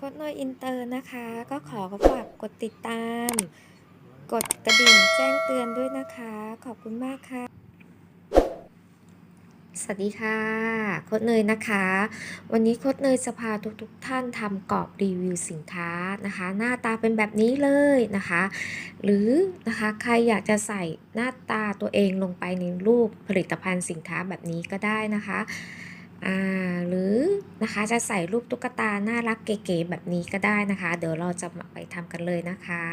ค้ดน้อยอินเตอร์นะคะ ก็ขอฝากกดติดตาม กดกระดิ่งแจ้งเตือนด้วยนะคะ ขอบคุณมากค่ะ สวัสดีค่ะโค้ดเนยนะคะ วันนี้โค้ดเนยจะพาทุกๆทท่านทำกรอบรีวิวสินค้านะคะ หน้าตาเป็นแบบนี้เลยนะคะ หรือนะคะใครอยากจะใส่หน้าตาตัวเองลงไปในรูปผลิตภัณฑ์สินค้าแบบนี้ก็ได้นะคะ อ่าหรือนะคะจะใส่รูปตุ๊กตาน่ารักเก๋ๆแบบนี้ก็ได้นะคะ เดี๋ยวเราจะไปทำกันเลยนะคะ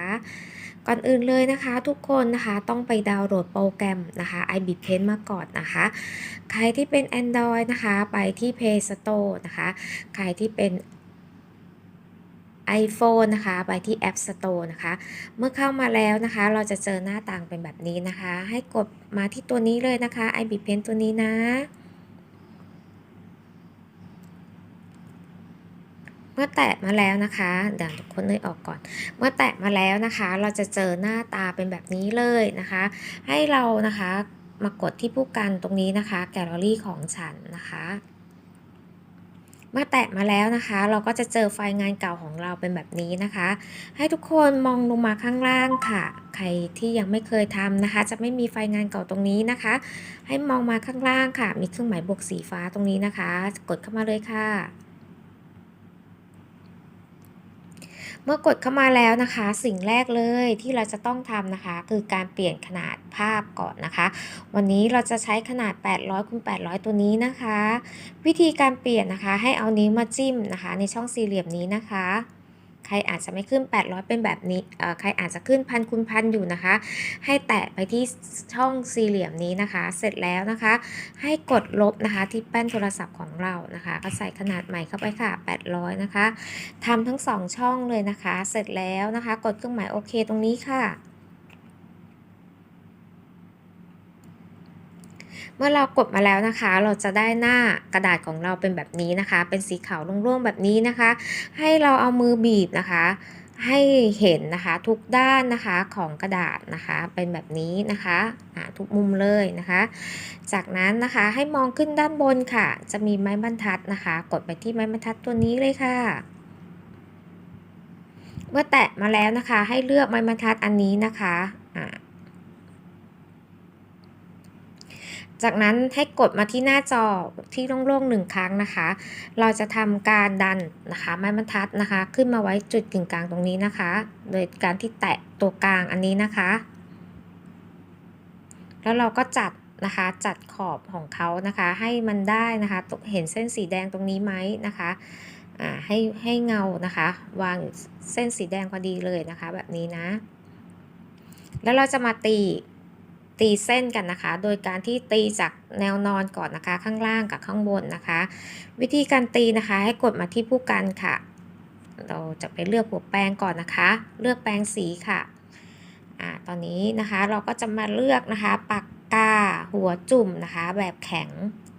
ก่อนอื่นเลยนะคะ ทุกคนนะคะต้องไปดาวน์โหลดโปรแกรมนะคะ i b i t Paint มาก่อนนะคะ ใครที่เป็น Android นะคะไปที่ Play Store นะคะ ใครที่เป็น iPhone นะคะ ไปที่ App Store นะคะ เมื่อเข้ามาแล้วนะคะ เราจะเจอหน้าต่างเป็นแบบนี้นะคะ ให้กดมาที่ตัวนี้เลยนะคะ i b i t Paint ตัวนี้นะ มื่อแตะมาแล้วนะคะเดี๋ยวทุกคนเลยออกก่อน เมื่อแตะมาแล้วนะคะ เราจะเจอหน้าตาเป็นแบบนี้เลยนะคะ ให้เรานะคะมากดที่ผู้กันตรงนี้นะคะ แกลเลอรี่ของฉันนะคะ เมื่อแตะมาแล้วนะคะ เราก็จะเจอไฟล์งานเก่าของเราเป็นแบบนี้นะคะ ให้ทุกคนมองลงมาข้างล่างค่ะ ใครที่ยังไม่เคยทำนะคะ จะไม่มีไฟล์งานเก่าตรงนี้นะคะ ให้มองมาข้างล่างค่ะ มีเครื่องหมายบวกสีฟ้าตรงนี้นะคะ กดเข้ามาเลยค่ะ เมื่อกดเข้ามาแล้วนะคะ สิ่งแรกเลยที่เราจะต้องทำนะคะ คือการเปลี่ยนขนาดภาพก่อนนะคะ วันนี้เราจะใช้ขนาด 800คูณ800 ตัวนี้นะคะ วิธีการเปลี่ยนนะคะ ให้เอานิ้วมาจิ้มนะคะ ในช่องสี่เหลี่ยมนี้นะคะ ใครอาจจะไม่ขึ้น 800 เป็นแบบนี้ใครอาจจะขึ้นพันคูณพันอยู่นะคะ ให้แตะไปที่ช่องสี่เหลี่ยมนี้นะคะ เสร็จแล้วนะคะ ให้กดลบนะคะที่แป้นโทรศัพท์ของเรานะคะ ก็ใส่ขนาดใหม่เข้าไปค่ะ 800 นะคะทำทั้ง 2 ช่องเลยนะคะ เสร็จแล้วนะคะ กดเครื่องหมายโอเคตรงนี้ค่ะ เมื่อเรากดมาแล้วนะคะ เราจะได้หน้ากระดาษของเราเป็นแบบนี้นะคะ เป็นสีขาวโล่งๆแบบนี้นะคะ ให้เราเอามือบีบนะคะ ให้เห็นนะคะทุกด้านนะคะของกระดาษนะคะเป็นแบบนี้นะคะทุกมุมเลยนะคะ จากนั้นนะคะให้มองขึ้นด้านบนค่ะ จะมีไม้บรรทัดนะคะ กดไปที่ไม้บรรทัดตัวนี้เลยค่ะเมื่อแตะมาแล้วนะคะ ให้เลือกไม้บรรทัดอันนี้นะคะอ่า จากนั้นให้กดมาที่หน้าจอที่โล่งๆหนึ่งครั้งนะคะ เราจะทำการดันนะคะไม้บรรทัดนะคะ ขึ้นมาไว้จุดกึ่งกลางตรงนี้นะคะ โดยการที่แตะตัวกลางอันนี้นะคะ แล้วเราก็จัดนะคะจัดขอบของเขานะคะให้มันได้นะคะเห็นเส้นสีแดงตรงนี้ไหมนะคะให้ให้เงานะคะ วางเส้นสีแดงพอดีเลยนะคะ แบบนี้นะ แล้วเราจะมาตี ตีเส้นกันนะคะ โดยการที่ตีจากแนวนอนก่อนนะคะ ข้างล่างกับข้างบนนะคะ วิธีการตีนะคะ ให้กดมาที่ผู้กันค่ะ เราจะไปเลือกหัวแปรงก่อนนะคะ เลือกแปรงสีค่ะอ่าตอนนี้นะคะเราก็จะมาเลือกนะคะปากกาหัวจุ่มนะคะ แบบแข็ง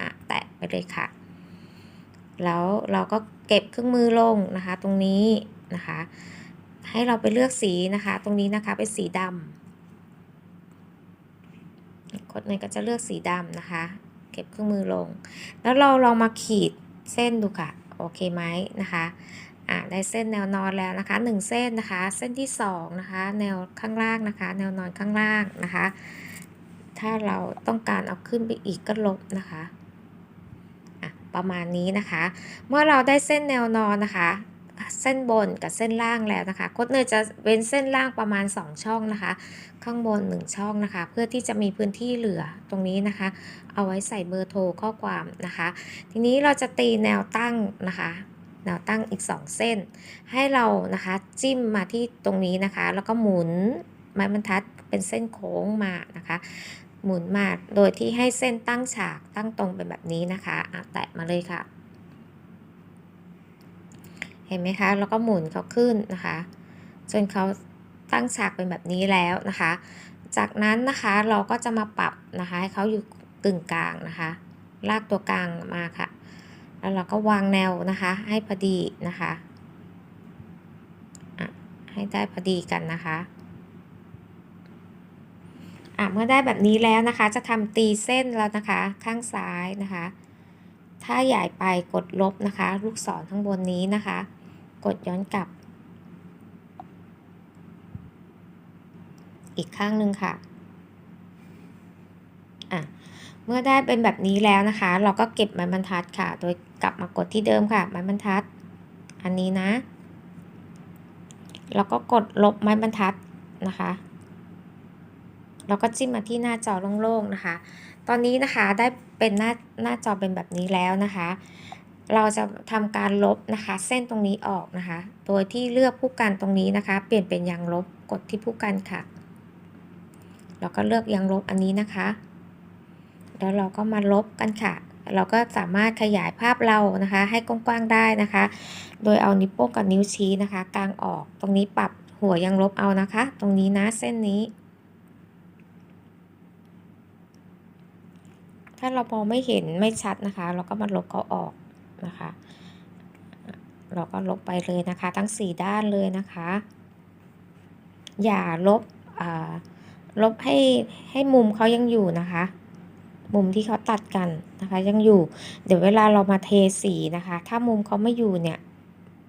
อะแตะไปเลยค่ะ แล้วเราก็เก็บเครื่องมือลงนะคะ ตรงนี้นะคะ ให้เราไปเลือกสีนะคะ ตรงนี้นะคะเป็นสีดำ เนยก็จะเลือกสีดำนะคะ เก็บเครื่องมือลง แล้วเราลองมาขีดเส้นดูค่ะ โอเคไหมนะคะอ่าได้เส้นแนวนอนแล้วนะคะหนึ่งเส้นนะคะ เส้นที่สองนะคะ แนวข้างล่างนะคะ แนวนอนข้างล่างนะคะ ถ้าเราต้องการเอาขึ้นไปอีกก็ลบนะคะอะประมาณนี้นะคะ เมื่อเราได้เส้นแนวนอนนะคะ เส้นบนกับเส้นล่างแล้วนะคะโคดเนยจะเว้นเส้นล่างประมาณ 2 ช่องนะคะ ข้างบน 1 ช่องนะคะ เพื่อที่จะมีพื้นที่เหลือตรงนี้นะคะ เอาไว้ใส่เบอร์โทรข้อความนะคะ ทีนี้เราจะตีแนวตั้งนะคะแนวตั้งอีก 2 เส้น ให้เรานะคะจิ้มมาที่ตรงนี้นะคะ แล้วก็หมุนไม้บรรทัดเป็นเส้นโค้งมานะคะ หมุนมาโดยที่ให้เส้นตั้งฉากตั้งตรงเป็นแบบนี้นะคะอะแตะมาเลยค่ะ เห็นไหมคะ แล้วก็หมุนเขาขึ้นนะคะ จนเขาตั้งฉากเป็นแบบนี้แล้วนะคะ จากนั้นนะคะเราก็จะมาปรับนะคะให้เขาอยู่กึ่งกลางนะคะ ลากตัวกลางมาค่ะ แล้วเราก็วางแนวนะคะ ให้พอดีนะคะให้ได้พอดีกันนะคะอะเมื่อได้แบบนี้แล้วนะคะ จะทำตีเส้นแล้วนะคะ ข้างซ้ายนะคะ ถ้าใหญ่ไปกดลบนะคะ ลูกศรข้างบนนี้นะคะ กดย้อนกลับ อีกข้างหนึ่งค่ะอะ เมื่อได้เป็นแบบนี้แล้วนะคะ เราก็เก็บไม้บรรทัดค่ะ โดยกลับมากดที่เดิมค่ะ ไม้บรรทัด อันนี้นะ แล้วก็กดลบไม้บรรทัดนะคะแล้วก็จิ้มมาที่หน้าจอโล่งๆนะคะ ตอนนี้นะคะได้เป็นหน้าหน้าจอเป็นแบบนี้แล้วนะคะ เราจะทำการลบนะคะ เส้นตรงนี้ออกนะคะ โดยที่เลือกผู้กันตรงนี้นะคะ เปลี่ยนเป็นยางลบกดที่ผู้กันค่ะ แล้วก็เลือกยางลบอันนี้นะคะ แล้วเราก็มาลบกันค่ะ เราก็สามารถขยายภาพเรานะคะ ให้กว้างๆได้นะคะ โดยเอานิ้วโป้งกับนิ้วชี้นะคะกางออกตรงนี้ปรับหัวยางลบเอานะคะ ตรงนี้นะเส้นนี้ ถ้าเราพอไม่เห็นไม่ชัดนะคะ เราก็มาลบเขาออก นะคะ เราก็ลบไปเลยนะคะ ทั้ง 4 ด้านเลยนะคะ อย่าลบลบให้ให้มุมเขายังอยู่นะคะ มุมที่เขาตัดกันนะคะ ยังอยู่ เดี๋ยวเวลาเรามาเทสีนะคะ ถ้ามุมเขาไม่อยู่เนี่ย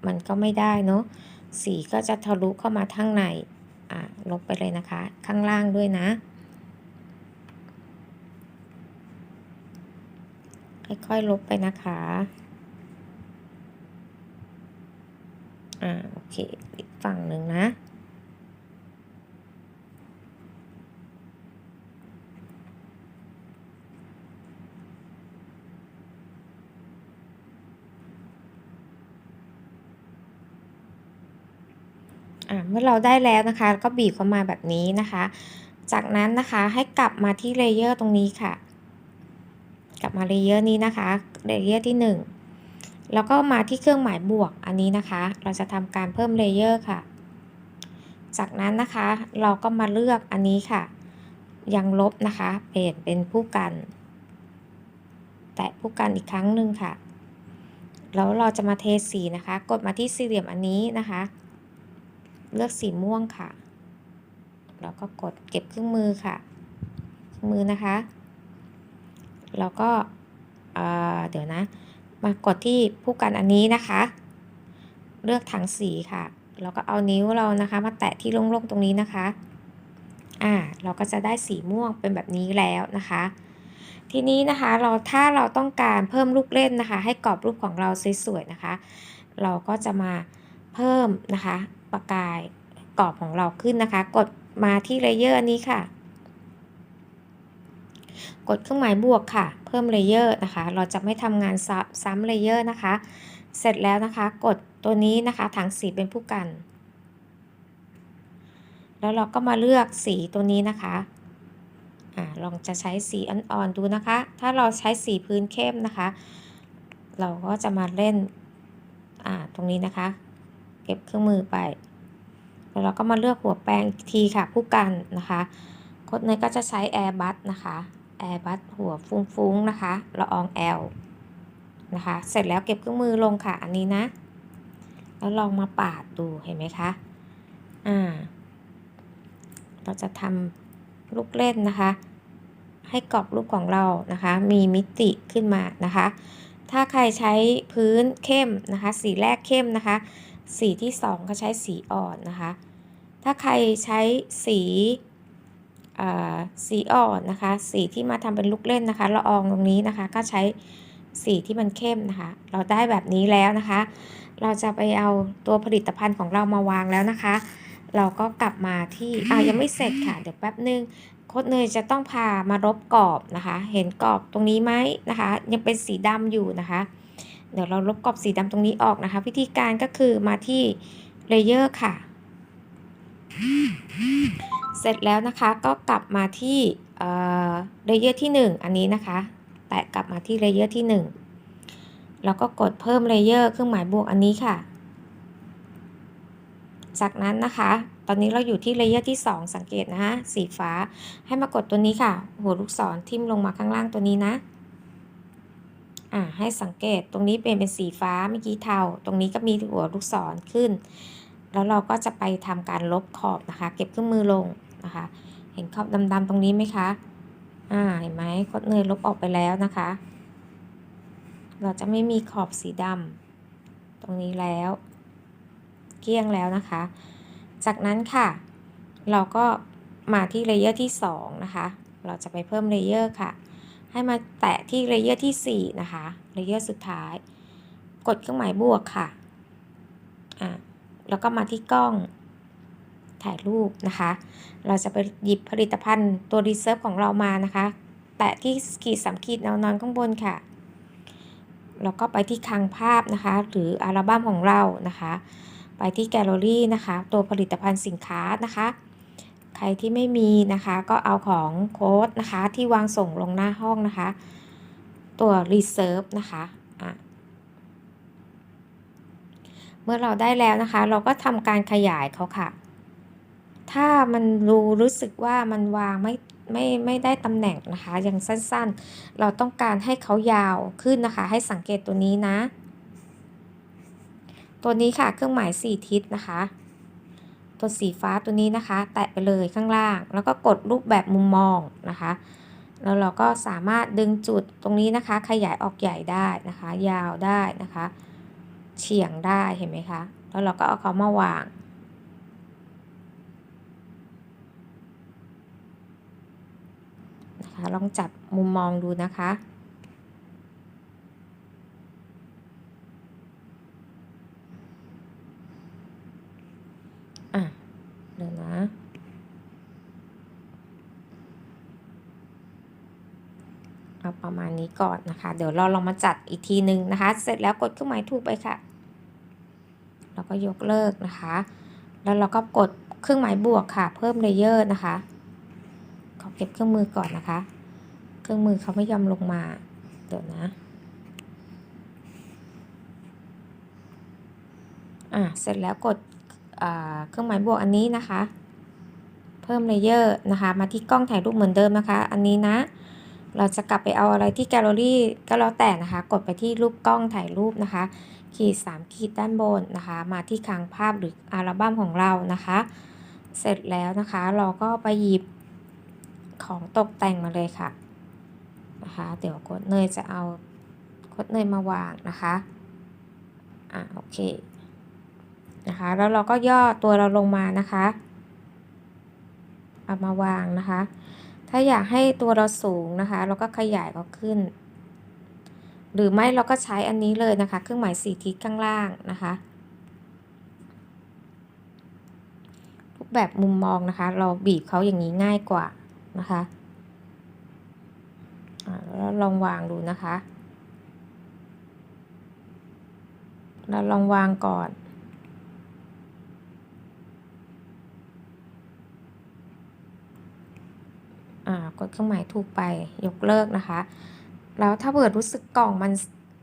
มันก็ไม่ได้เนาะสีก็จะทะลุเข้ามาข้างในอ่าลบไปเลยนะคะ ข้างล่างด้วยนะ ค่อยๆลบไปนะคะ อ่าโอเคอีกฝั่งหนึ่งนะ อ่าเมื่อเราได้แล้วนะคะก็บีบเข้ามาแบบนี้นะคะ จากนั้นนะคะให้กลับมาที่เลเยอร์ตรงนี้ค่ะ กลับมาเลเยอร์นี้นะคะเลเยอร์ที่1 แล้วก็มาที่เครื่องหมายบวกอันนี้นะคะ เราจะทำการเพิ่มเลเยอร์ค่ะ จากนั้นนะคะเราก็มาเลือกอันนี้ค่ะ ยังลบนะคะ เปลี่ยนเป็นผู้กัน แตะผู้กันอีกครั้งหนึ่งค่ะ แล้วเราจะมาเทสีนะคะ กดมาที่สี่เหลี่ยมอันนี้นะคะ เลือกสีม่วงค่ะ แล้วก็กดเก็บเครื่องมือค่ะเครื่องมือนะคะ แล้วก็เดี๋ยวนะ มากดที่ผู้กันอันนี้นะคะ เลือกถังสีค่ะ แล้วก็เอานิ้วเรานะคะ มาแตะที่โล่งๆตรงนี้นะคะ อ่า เราก็จะได้สีม่วงเป็นแบบนี้แล้วนะคะ ทีนี้นะคะเราถ้าเราต้องการเพิ่มลูกเล่นนะคะ ให้กรอบรูปของเราสวยๆนะคะ เราก็จะมาเพิ่มนะคะ ประกายกรอบของเราขึ้นนะคะ กดมาที่เลเยอร์อันนี้ค่ะ กดเครื่องหมายบวกค่ะ เพิ่มเลเยอร์นะคะ เราจะไม่ทำงานซ้ำเลเยอร์นะคะ เสร็จแล้วนะคะ กดตัวนี้นะคะถังสีเป็นผู้กัน แล้วเราก็มาเลือกสีตัวนี้นะคะอ่าลองจะใช้สีอ่อนๆดูนะคะ ถ้าเราใช้สีพื้นเข้มนะคะ เราก็จะมาเล่นอ่าตรงนี้นะคะ เก็บเครื่องมือไป แล้วเราก็มาเลือกหัวแปรงอีกทีค่ะผู้กันนะคะ โค้ดเนยก็จะใช้แอร์บัสนะคะ แอร์บัสหัวฟุ้งๆนะคะละอองแอลนะคะ เสร็จแล้วเก็บเครื่องมือลงค่ะ อันนี้นะ แล้วลองมาปาดดูเห็นไหมคะ อ่า เราจะทำลูกเล่นนะคะ ให้กรอบรูปของเรานะคะ มีมิติขึ้นมานะคะ ถ้าใครใช้พื้นเข้มนะคะ สีแรกเข้มนะคะ สีที่2ก็ใช้สีอ่อนนะคะ ถ้าใครใช้สี สีอ่อนนะคะ สีที่มาทำเป็นลูกเล่นนะคะละอองตรงนี้นะคะ ก็ใช้สีที่มันเข้มนะคะ เราได้แบบนี้แล้วนะคะ เราจะไปเอาตัวผลิตภัณฑ์ของเรามาวางแล้วนะคะ เราก็กลับมาที่อ่ายังไม่เสร็จค่ะ เดี๋ยวแป๊บนึงโคดเนยจะต้องพามารบกรอบนะคะ เห็นกรอบตรงนี้ไหมนะคะ ยังเป็นสีดำอยู่นะคะ เดี๋ยวเราลบกรอบสีดำตรงนี้ออกนะคะ วิธีการก็คือมาที่เลเยอร์ค่ะ เสร็จแล้วนะคะก็กลับมาที่เลเยอร์ที่ 1 อันนี้นะคะ แตะกลับมาที่เลเยอร์ที่ 1 แล้วก็กดเพิ่มเลเยอร์เครื่องหมายบวกอันนี้ค่ะ จากนั้นนะคะ ตอนนี้เราอยู่ที่เลเยอร์ที่ 2 สังเกตนะฮะสีฟ้าให้มากดตัวนี้ค่ะ หัวลูกศรทิ่มลงมาข้างล่างตัวนี้นะอ่าให้สังเกตตรงนี้เป็นเป็นสีฟ้าเมื่อกี้เทาตรงนี้ก็มีหัวลูกศรขึ้น แล้วเราก็จะไปทำการลบขอบนะคะ เก็บเครื่องมือลง นะคะ เห็นขอบดำๆตรงนี้ไหมคะ อ่า เห็นไหมกดเนยลบออกไปแล้วนะคะ เราจะไม่มีขอบสีดำตรงนี้แล้ว เกลี้ยงแล้วนะคะ จากนั้นค่ะ เราก็มาที่เลเยอร์ที่ 2 นะคะ เราจะไปเพิ่มเลเยอร์ค่ะ ให้มาแตะที่เลเยอร์ที่ 4 นะคะ เลเยอร์สุดท้าย กดเครื่องหมายบวกค่ะ อะ แล้วก็มาที่กล้อง ถ่ายรูปนะคะ เราจะไปหยิบผลิตภัณฑ์ตัวรีเซิร์ฟของเรามานะคะ แตะที่ขีดสามขีดแนวนอนข้างบนค่ะ แล้วก็ไปที่คลังภาพนะคะ หรืออัลบั้มของเรานะคะ ไปที่แกลเลอรี่นะคะ ตัวผลิตภัณฑ์สินค้านะคะ ใครที่ไม่มีนะคะก็เอาของโค้ดนะคะที่วางส่งลงหน้าห้องนะคะ ตัว reserve นะคะะเมื่อเราได้แล้วนะคะ เราก็ทำการขยายเขาค่ะ ถ้ามันรู้รู้สึกว่ามันวางไม่ไม่ไม่ได้ตำแหน่งนะคะยังสั้นๆ เราต้องการให้เขายาวขึ้นนะคะ ให้สังเกตตัวนี้นะ ตัวนี้ค่ะเครื่องหมาย 4 ทิศนะคะ ตัวสีฟ้าตัวนี้นะคะ แตะไปเลยข้างล่าง แล้วก็กดรูปแบบมุมมองนะคะ แล้วเราก็สามารถดึงจุดตรงนี้นะคะ ขยายออกใหญ่ได้นะคะ ยาวได้นะคะ เฉียงได้เห็นไหมคะ แล้วเราก็เอาเขามาวางนะคะ ลองจับมุมมองดูนะคะ อะ เดี๋ยวนะเอาประมาณนี้ก่อนนะคะ เดี๋ยวเราลองมาจัดอีกทีนึงนะคะ เสร็จแล้วกดเครื่องหมายถูกไปค่ะ แล้วก็ยกเลิกนะคะ แล้วเราก็กดเครื่องหมายบวกค่ะ เพิ่มเลเยอร์นะคะ เก็บเครื่องมือก่อนนะคะ เครื่องมือเขาไม่ยอมลงมา เดี๋ยวนะ อะ เสร็จแล้วกดเครื่องหมายบวกอันนี้นะคะ เพิ่มเลเยอร์นะคะ มาที่กล้องถ่ายรูปเหมือนเดิมนะคะ อันนี้นะ เราจะกลับไปเอาอะไรที่แกลเลอรี่ก็แล้วแต่นะคะ กดไปที่รูปกล้องถ่ายรูปนะคะ ขีด 3 ขีดด้านบนนะคะ มาที่คลังภาพหรืออัลบั้มของเรานะคะ เสร็จแล้วนะคะ เราก็ไปหยิบ ของตกแต่งมาเลยค่ะนะคะ เดี๋ยวกดเนยจะเอากดเนยมาวางนะคะอะโอเคนะคะ แล้วเราก็ย่อตัวเราลงมานะคะเอามาวางนะคะ ถ้าอยากให้ตัวเราสูงนะคะ เราก็ขยายเขาขึ้น หรือไม่เราก็ใช้อันนี้เลยนะคะ เครื่องหมายสี่ทิศข้างล่างนะคะรูปแบบมุมมองนะคะ เราบีบเขาอย่างนี้ง่ายกว่า นะคะแล้วลองวางดูนะคะ เราลองวางก่อนอกดเครื่องหมายถูกไปยกเลิกนะคะ แล้วถ้าเกิดรู้สึกกล่องมัน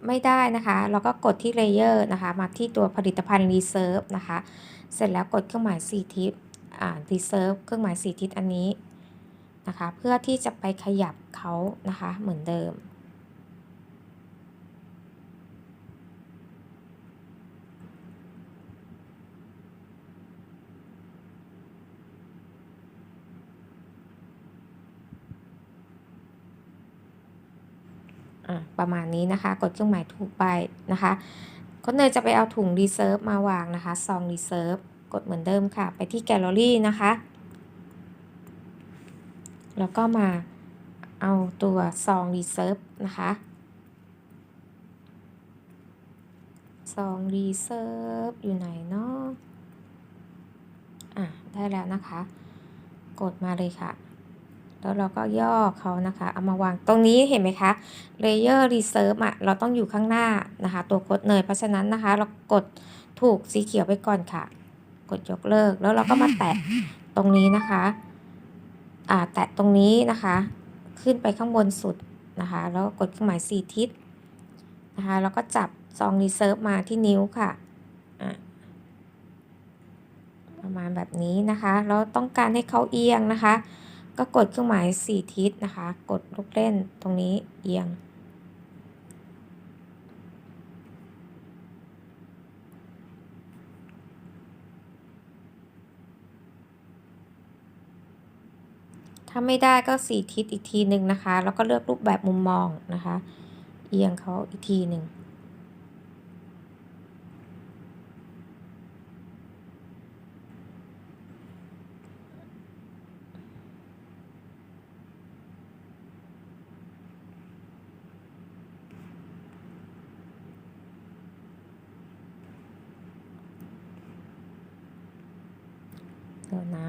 ไม่ได้นะคะ เราก็กดที่เลเยอร์นะคะ มาที่ตัวผลิตภัณฑ์ Reserve นะคะ เสร็จแล้วกดเครื่องหมาย4ทิศอ่า Reserve เครื่องหมาย4ทิศอันนี้ นะคะ เพื่อที่จะไปขยับเขานะคะเหมือนเดิม ประมาณนี้นะคะ กดเครื่องหมายถูกไปนะคะก็เนยจะไปเอาถุงรีเซิร์ฟมาวางนะคะซองรีเซิร์ฟกดเหมือนเดิมค่ะ ไปที่แกลเลอรี่นะคะ แล้วก็มาเอาตัวซองรีเซิร์ฟนะคะซองรีเซิร์ฟอยู่ไหนเนาะอะได้แล้วนะคะ กดมาเลยค่ะ แล้วเราก็ย่อเขานะคะ เอามาวางตรงนี้เห็นไหมคะ Layer Reserve อะเราต้องอยู่ข้างหน้านะคะ ตัวกดเนยเพราะฉะนั้นนะคะ เรากดถูกสีเขียวไปก่อนค่ะ กดยกเลิกแล้วเราก็มาแตะตรงนี้นะคะ แตะตรงนี้นะคะ ขึ้นไปข้างบนสุดนะคะ แล้วกดเครื่องหมาย 4 ทิศนะคะ แล้วก็จับซองรีเซิร์ฟมาที่นิ้วค่ะะประมาณแบบนี้นะคะแล้วต้องการให้เขาเอียงนะคะ ก็กดเครื่องหมาย 4 ทิศนะคะ กดลูกเล่นตรงนี้เอียง ถ้าไม่ได้ก็สี่ทิศอีกทีหนึ่งนะคะ แล้วก็เลือกรูปแบบมุมมองนะคะ เอียงเขาอีกทีหนึ่ง เดี๋ยวนะ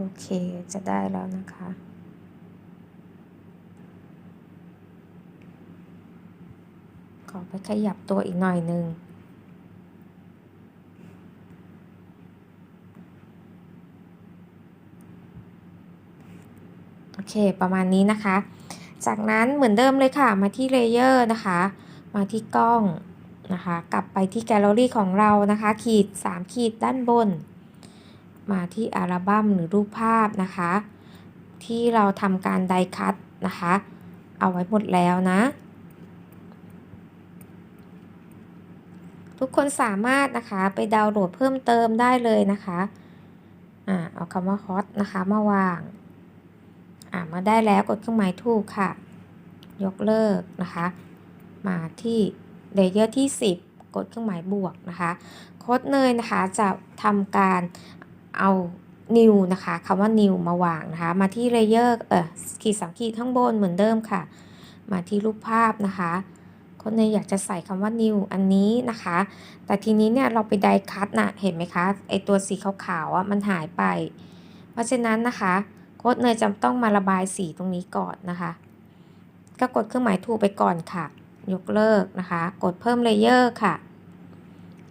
โอเค จะได้แล้วนะคะ ขอไปขยับตัวอีกหน่อยหนึ่งโอเค ประมาณนี้นะคะ จากนั้นเหมือนเดิมเลยค่ะ มาที่เลเยอร์นะคะ มาที่กล้องนะคะ กลับไปที่แกลเลอรี่ของเรานะคะ ขีด 3 ขีดด้านบน มาที่อัลบั้มหรือรูปภาพนะคะ ที่เราทำการไดคัตนะคะ เอาไว้หมดแล้วนะ ทุกคนสามารถนะคะไปดาวน์โหลดเพิ่มเติมได้เลยนะคะอ่าเอาคำว่า hot นะคะมาวางอ่ามาได้แล้วกดเครื่องหมายถูกค่ะ ยกเลิกนะคะ มาที่เลเยอร์ที่ 10 กดเครื่องหมายบวกนะคะโค้ดเนยนะคะจะทำการ เอา new นะคะคำว่า new มาวางนะคะ มาที่เลเยอร์เออขีดสามขีดข้างบนเหมือนเดิมค่ะ มาที่รูปภาพนะคะโค้ดเนยอยากจะใส่คำว่า new อันนี้นะคะ แต่ทีนี้เนี่ยเราไปไดคัตนะเห็นไหมคะไอตัวสีขาวๆอะมันหายไป เพราะฉะนั้นนะคะ โค้ดเนยจะต้องมาระบายสีตรงนี้ก่อนนะคะ ก็กดเครื่องหมายถูกไปก่อนค่ะ ยกเลิกนะคะ กดเพิ่มเลเยอร์ค่ะ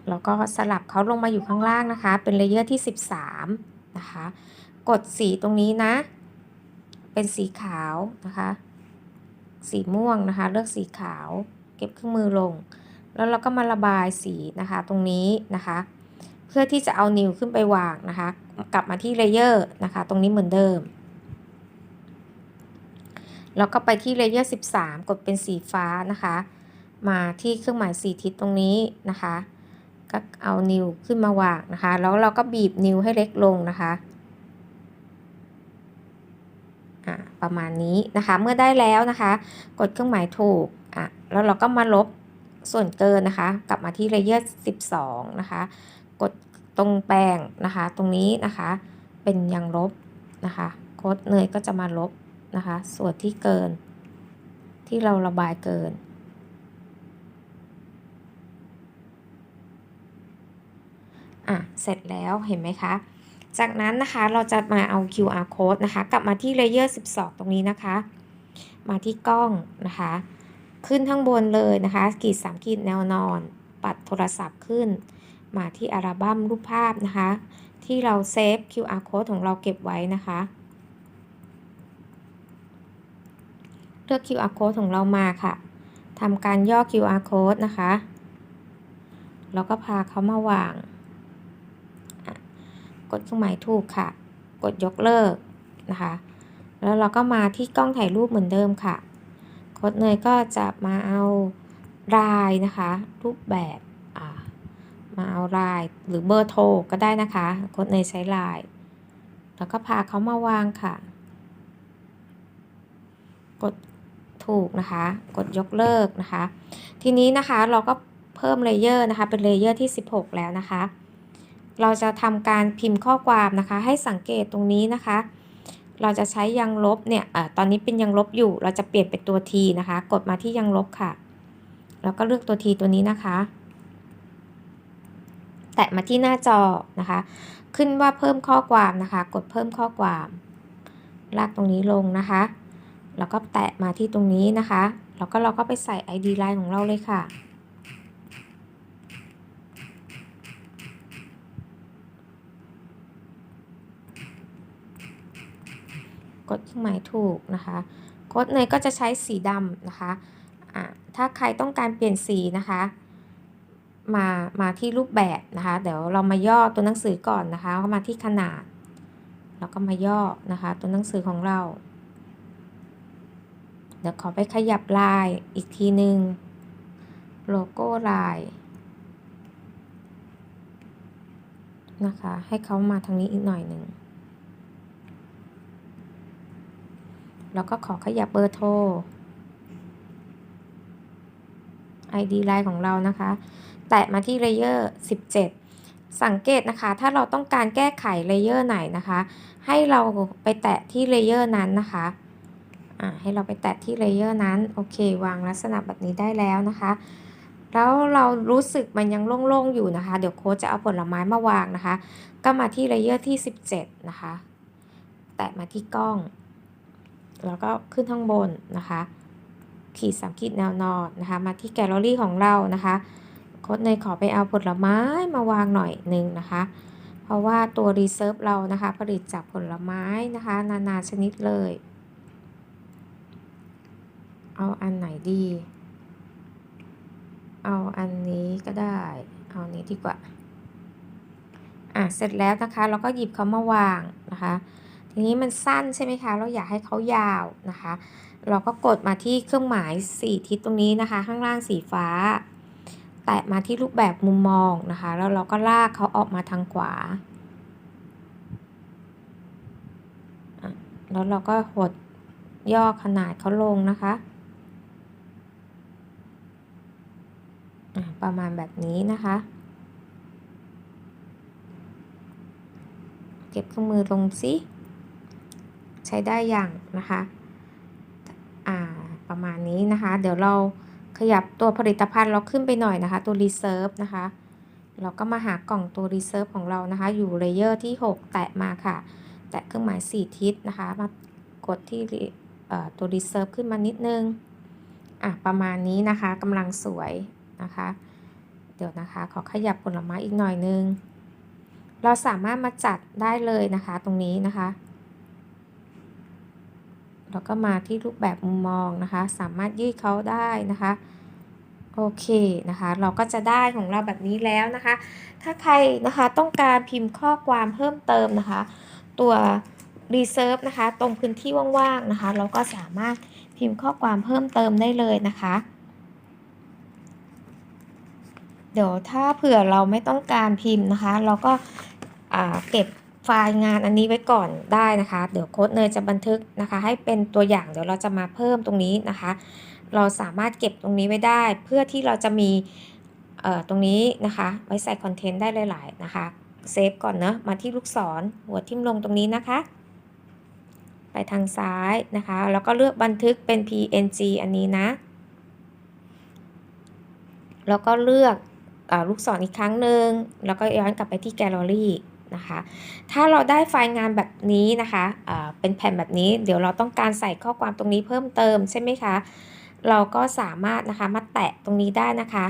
แล้วก็สลับเขาลงมาอยู่ข้างล่างนะคะ เป็นเลเยอร์ที่ 13 นะคะ กดสีตรงนี้นะ เป็นสีขาวนะคะ สีม่วงนะคะ เลือกสีขาว เก็บเครื่องมือลง แล้วเราก็มาระบายสีนะคะตรงนี้นะคะ เพื่อที่จะเอานิ้วขึ้นไปวางนะคะ กลับมาที่เลเยอร์นะคะ ตรงนี้เหมือนเดิมแล้วก็ไปที่เลเยอร์ 13 กดเป็นสีฟ้านะคะ มาที่เครื่องหมายสีทิศตรงนี้นะคะ ก็เอานิ้วขึ้นมาวางนะคะ แล้วเราก็บีบนิ้วให้เล็กลงนะคะอะประมาณนี้นะคะ เมื่อได้แล้วนะคะ กดเครื่องหมายถูกอะแล้วเราก็มาลบส่วนเกินนะคะ กลับมาที่เลเยอร์12 นะคะ กดตรงแปลงนะคะ ตรงนี้นะคะ เป็นยังลบนะคะโค้ดเนยก็จะมาลบนะคะ ส่วนที่เกิน ที่เราระบายเกิน อะเสร็จแล้วเห็นไหมคะ จากนั้นนะคะเราจะมาเอา QR code นะคะ กลับมาที่ layer 12 ตรงนี้นะคะ มาที่กล้องนะคะ ขึ้นข้างบนเลยนะคะขีด3ขีดแนวนอน ปัดโทรศัพท์ขึ้น มาที่อัลบั้มรูปภาพนะคะ ที่เราเซฟ QR code ของเราเก็บไว้นะคะเลือก QR code ของเรามาค่ะ ทำการย่อ QR code นะคะ แล้วก็พาเขามาวาง กดเครื่องหมายถูกค่ะ กดยกเลิกนะคะ แล้วเราก็มาที่กล้องถ่ายรูปเหมือนเดิมค่ะโค้ดเนยก็จะมาเอารายนะคะ รูปแบบมาเอารายหรือเบอร์โทรก็ได้นะคะโค้ดเนยใช้ราย แล้วก็พาเขามาวางค่ะ กดถูกนะคะ กดยกเลิกนะคะ ทีนี้นะคะเราก็เพิ่มเลเยอร์นะคะ เป็นเลเยอร์ที่ 16 แล้วนะคะ เราจะทำการพิมพ์ข้อความนะคะ ให้สังเกตตรงนี้นะคะ เราจะใช้ยังลบเนี่ยอตอนนี้เป็นยังลบอยู่ เราจะเปลี่ยนเป็นตัว t นะคะ กดมาที่ยังลบค่ะ แล้วก็เลือกตัว t ตัวนี้นะคะ แตะมาที่หน้าจอนะคะ ขึ้นว่าเพิ่มข้อความนะคะ กดเพิ่มข้อความลากตรงนี้ลงนะคะ แล้วก็แตะมาที่ตรงนี้นะคะ แล้วก็เราก็ไปใส่ ID line ของเราเลยค่ะ กดเครื่องหมายถูกนะคะโค้ดเนยก็จะใช้สีดำนะคะะถ้าใครต้องการเปลี่ยนสีนะคะ มา มาที่รูปแบบนะคะ เดี๋ยวเรามาย่อตัวหนังสือก่อนนะคะก็มาที่ขนาด แล้วก็มาย่อนะคะ ตัวหนังสือของเรา เดี๋ยวขอไปขยับลายอีกทีหนึ่งโลโก้ลายนะคะ ให้เขามาทางนี้อีกหน่อยหนึ่ง แล้วก็ขอขยับเบอร์โทร ID ไลน์ของเรานะคะ แตะมาที่เลเยอร์ 17 สังเกตนะคะ ถ้าเราต้องการแก้ไขเลเยอร์ไหนนะคะ ให้เราไปแตะที่เลเยอร์นั้นนะคะอ่าให้เราไปแตะที่เลเยอร์นั้น โอเค วางลักษณะแบบนี้ได้แล้วนะคะ แล้วเรารู้สึกมันยังโล่งๆอยู่นะคะ เดี๋ยวโค้ชจะเอาผลไม้มาวางนะคะ ก็มาที่เลเยอร์ที่ 17 นะคะ แตะมาที่กล้อง แล้วก็ขึ้นข้างบนนะคะ ขีดสามขีดแนวนอนนะคะ มาที่แกลเลอรี่ของเรานะคะโค้ดเนขอไปเอาผลไม้มาวางหน่อยหนึ่งนะคะ เพราะว่าตัวรีเซิร์ฟเรานะคะ ผลิตจากผลไม้นะคะ นานาชนิดเลย เอาอันไหนดี เอาอันนี้ก็ได้ เอานี้ดีกว่า อะ เสร็จแล้วนะคะ เราก็หยิบเขามาวางนะคะ นี้มันสั้นใช่ไหมคะ เราอยากให้เขายาวนะคะ เราก็กดมาที่เครื่องหมาย4ทิศตรงนี้นะคะ ข้างล่างสีฟ้า แตะมาที่รูปแบบมุมมองนะคะ แล้วเราก็ลากเขาออกมาทางขวา แล้วเราก็หดย่อขนาดเขาลงนะคะ ประมาณแบบนี้นะคะเก็บเครื่องมือลงสิ ใช้ได้อย่างนะคะอ่าประมาณนี้นะคะ เดี๋ยวเราขยับตัวผลิตภัณฑ์เราขึ้นไปหน่อยนะคะ ตัว Reserve นะคะ เราก็มาหากล่องตัว Reserve ของเรานะคะ อยู่เลเยอร์ที่ 6 แตะมาค่ะ แตะเครื่องหมาย 4 ทิศนะคะ มากดที่ตัว Reserve ขึ้นมานิดนึง อะ ประมาณนี้นะคะกำลังสวยนะคะ เดี๋ยวนะคะ ขอขยับผลไม้อีกหน่อยนึง เราสามารถมาจัดได้เลยนะคะ ตรงนี้นะคะ เราก็มาที่รูปแบบมุมมองนะคะ สามารถยืดเขาได้นะคะโอเคนะคะ เราก็จะได้ของเราแบบนี้แล้วนะคะ ถ้าใครนะคะต้องการพิมพ์ข้อความเพิ่มเติมนะคะ ตัว reserve นะคะ ตรงพื้นที่ว่างๆนะคะ เราก็สามารถพิมพ์ข้อความเพิ่มเติมได้เลยนะคะ เดี๋ยวถ้าเผื่อเราไม่ต้องการพิมพ์นะคะ เราก็เก็บ ไฟล์งานอันนี้ไว้ก่อนได้นะคะ เดี๋ยวโค้ดเนยจะบันทึกนะคะ ให้เป็นตัวอย่างเดี๋ยวเราจะมาเพิ่มตรงนี้นะคะ เราสามารถเก็บตรงนี้ไว้ได้ เพื่อที่เราจะมีเอ่อตรงนี้นะคะ ไว้ใส่คอนเทนต์ได้หลายๆนะคะเซฟก่อนเนะมาที่ลูกศรหัวทิ่มลงตรงนี้นะคะ ไปทางซ้ายนะคะ แล้วก็เลือกบันทึกเป็น png อันนี้นะ แล้วก็เลือกอลูกศรอีกครั้งหนึ่งแล้วก็ย้อนกลับไปที่แกลเลอรี่ นะคะ ถ้าเราได้ไฟล์งานแบบนี้นะคะเป็นแผ่นแบบนี้ เดี๋ยวเราต้องการใส่ข้อความตรงนี้เพิ่มเติมใช่ไหมคะ เราก็สามารถนะคะมาแตะตรงนี้ได้นะคะ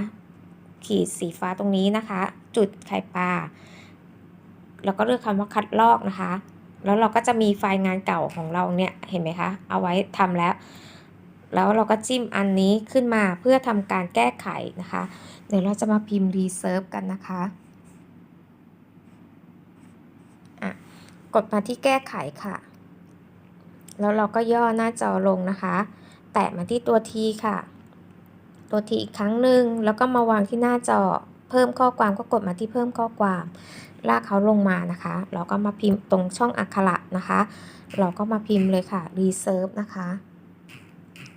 ขีดสีฟ้าตรงนี้นะคะ จุดไข่ปลาแล้วก็เลือกคำว่าคัดลอกนะคะ แล้วเราก็จะมีไฟล์งานเก่าของเราเนี่ยเห็นไหมคะ เอาไว้ทำแล้ว แล้วเราก็จิ้มอันนี้ขึ้นมาเพื่อทำการแก้ไขนะคะ เดี๋ยวเราจะมาพิมพ์รีเซิร์ฟกันนะคะ กดมาที่แก้ไขค่ะ แล้วเราก็ย่อหน้าจอลงนะคะ แตะมาที่ตัวทีค่ะ ตัวทีอีกครั้งหนึ่งแล้วก็มาวางที่หน้าจอ เพิ่มข้อความก็กดมาที่เพิ่มข้อความ ลากเขาลงมานะคะ เราก็มาพิมพ์ตรงช่องอักขระนะคะ เราก็มาพิมพ์เลยค่ะ reserve นะคะ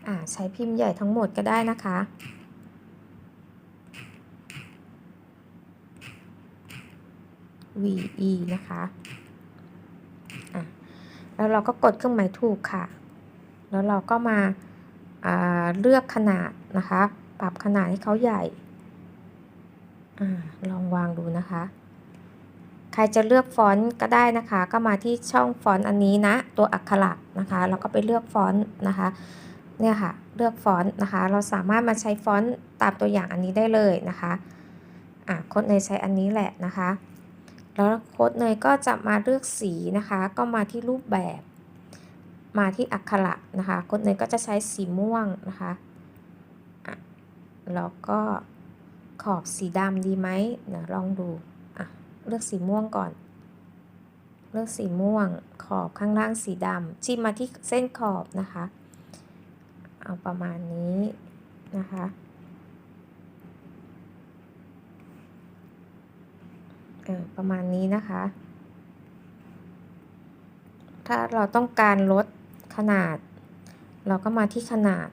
อ่าใช้พิมพ์ใหญ่ทั้งหมดก็ได้นะคะ ve นะคะ แล้วเราก็กดเครื่องหมายถูกค่ะ แล้วเราก็มาเลือกขนาดนะคะ ปรับขนาดให้เขาใหญ่อลองวางดูนะคะ ใครจะเลือกฟอนต์ก็ได้นะคะ ก็มาที่ช่องฟอนต์อันนี้นะ ตัวอักขระนะคะ เราก็ไปเลือกฟอนต์นะคะ เนี่ยค่ะ เลือกฟอนต์นะคะ เราสามารถมาใช้ฟอนต์ตามตัวอย่างอันนี้ได้เลยนะคะ อะค้ดเนใช้อันนี้แหละนะคะ แล้วโค้ดเนยก็จะมาเลือกสีนะคะ ก็มาที่รูปแบบ มาที่อักขระนะคะ โค้ดเนยก็จะใช้สีม่วงนะคะแล้วก็ขอบสีดำดีไหมเดี๋ยวลองดูอะเลือกสีม่วงก่อน เลือกสีม่วง ขอบข้างล่างสีดำจิ้มมาที่เส้นขอบนะคะ เอาประมาณนี้นะคะ ประมาณนี้นะคะ ถ้าเราต้องการลดขนาด เราก็มาที่ขนาด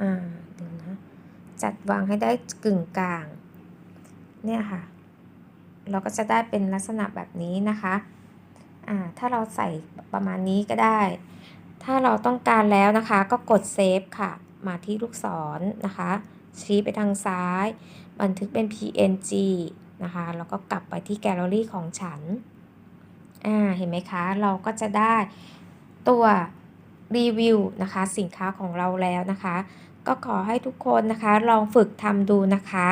อ่าเดี๋ยวนะ จัดวางให้ได้กึ่งกลาง เนี่ยค่ะ เราก็จะได้เป็นลักษณะแบบนี้นะคะอ่าถ้าเราใส่ประมาณนี้ก็ได้ ถ้าเราต้องการแล้วนะคะ ก็กดเซฟค่ะ มาที่ลูกศรนะคะ ชี้ไปทางซ้าย บันทึกเป็น PNG นะคะ แล้วก็กลับไปที่แกลเลอรี่ของฉัน อ่า เห็นไหมคะ เราก็จะได้ตัวรีวิวนะคะ สินค้าของเราแล้วนะคะ ก็ขอให้ทุกคนนะคะ ลองฝึกทำดูนะคะ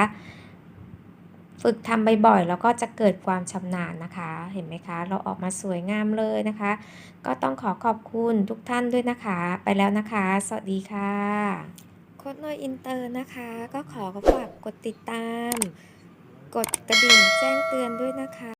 ฝึกทำบ่อยๆแล้วก็จะเกิดความชำนาญนะคะ เห็นไหมคะ เราออกมาสวยงามเลยนะคะ ก็ต้องขอขอบคุณทุกท่านด้วยนะคะ ไปแล้วนะคะ สวัสดีค่ะโค้ดน้อยอินเตอร์นะคะ ก็ขอฝากกดติดตาม กดกระดิ่งแจ้งเตือนด้วยนะคะ